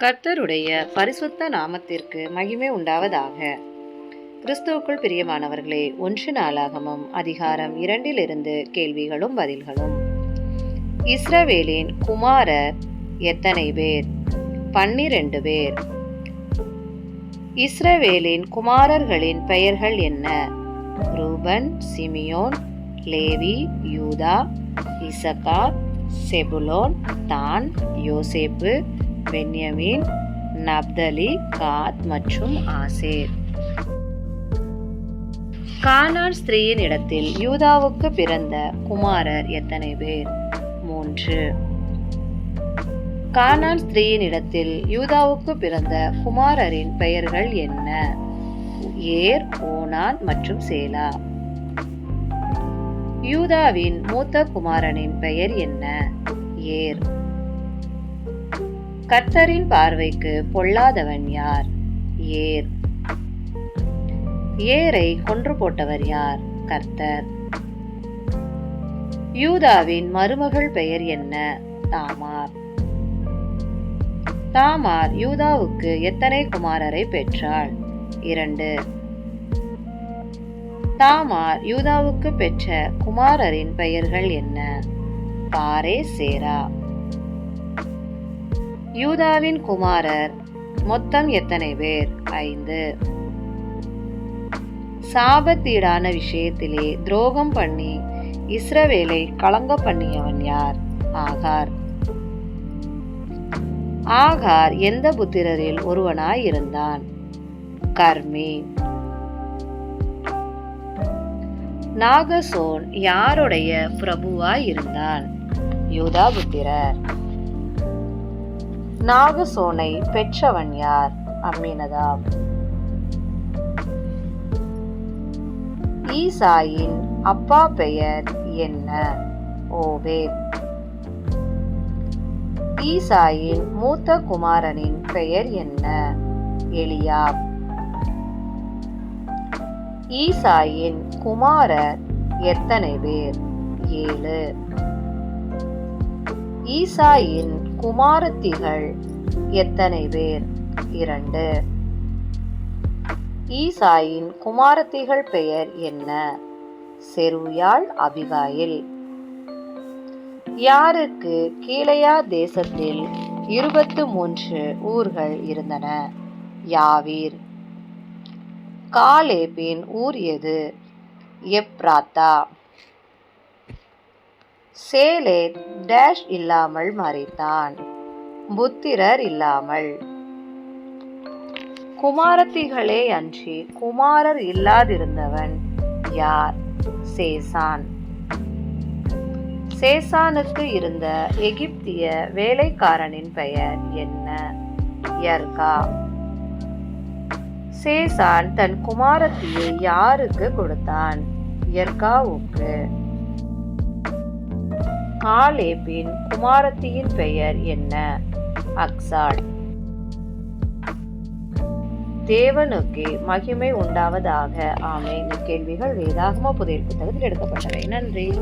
கர்த்தருடைய பரிசுத்த நாமத்திற்கு மகிமை உண்டாவதாக. கிறிஸ்துவுக்குள் பிரியமானவர்களே ஒன்று நாளாகமும் அதிகாரம் இரண்டிலிருந்து கேள்விகளும் பதில்களும். இஸ்ரவேலின் குமாரர் எத்தனை பேர்? பன்னிரண்டு பேர். இஸ்ரவேலின் குமாரர்களின் பெயர்கள் என்ன? Reuben Simeon Levi Judah Issachar Zebulun Dan Joseph Benjamin Naphtali காத் மற்றும் ஆசேர். கானான் ஸ்திரீயின் இடத்தில் யூதாவுக்கு பிறந்த குமாரர் எத்தனை பேர்? மூன்று. கானான் ஸ்திரீயின் இடத்தில் யூதாவுக்கு பிறந்த குமாரரின் பெயர்கள் என்ன? ஏர் ஓனான் மற்றும் சேலா. யூதாவின் மூத்த குமாரனின் பெயர் என்ன? ஏர். கர்த்தரின் பார்வைக்கு பொல்லாதவன் யார்? ஏர். ஏரை கொன்று போட்டவர் யார்? கர்த்தர். யூதாவின் மருமகள் பெயர் என்ன? தாமார். தாமார் யூதாவுக்கு எத்தனை குமாரரை பெற்றாள்? இரண்டு. தாமார் யூதாவுக்கு பெற்ற குமாரரின் பெயர்கள் என்ன? பாரே சேரா யூதாவின் குமாரர். மொத்தம் எத்தனை பேர்? ஐந்து. சாபத்தீடான விஷயத்திலே துரோகம் பண்ணி இஸ்ரவேலை கலங்க பண்ணியவன் யார்? ஆகார். ஆகார் எந்த புத்திரரில் ஒருவனாய் இருந்தான் கர்மி. நாகசோன் யாருடைய பிரபுவாய் இருந்தான் யூதா புத்திரர். நாகசோனை பெற்றவன் யார்? அம்மினதாப் ஈசாயின் அப்பா பெயர் என்ன? ஓபேத். ஈசாயின் மூத்த குமாரனின் பெயர் என்ன? எலியாப். ஈசாயின் குமாரர் எத்தனை பேர்? ஏழு. ஈசாயின் குமாரத்திகள் எத்தனை பேர்? இரண்டு. ஈசாயின் குமாரத்திகள் பெயர் என்ன? செருயாள் அபிகாயில். யாருக்கு கீழையா தேசத்தில் இருபத்து மூன்று ஊர்கள் இருந்தன? யாவீர். காலேபின் ஊர் எது? எப்ராத்தா. சேலே டேஷ் இல்லாமல் மறைத்தான். புத்திரர் இல்லாமல். குமாரத்திகளே அன்றி குமாரர் இல்லாதிருந்தவன் யார்? சேசான். சேசானுக்கு இருந்த எகிப்திய வேலைக்காரனின் பெயர் என்ன? யர்கா. சேசான் தன் குமாரத்தியை யாருக்கு கொடுத்தான்? யர்காவுக்கு. காலேபின் குமாரத்தியின் பெயர் என்ன? அக்சால் தேவனுக்கு மகிமை உண்டாவதாக. ஆமே கேள்விகள் வேதாகம புதையல் புத்தகத்தில் எடுக்கப்பட்டவை. நன்றி.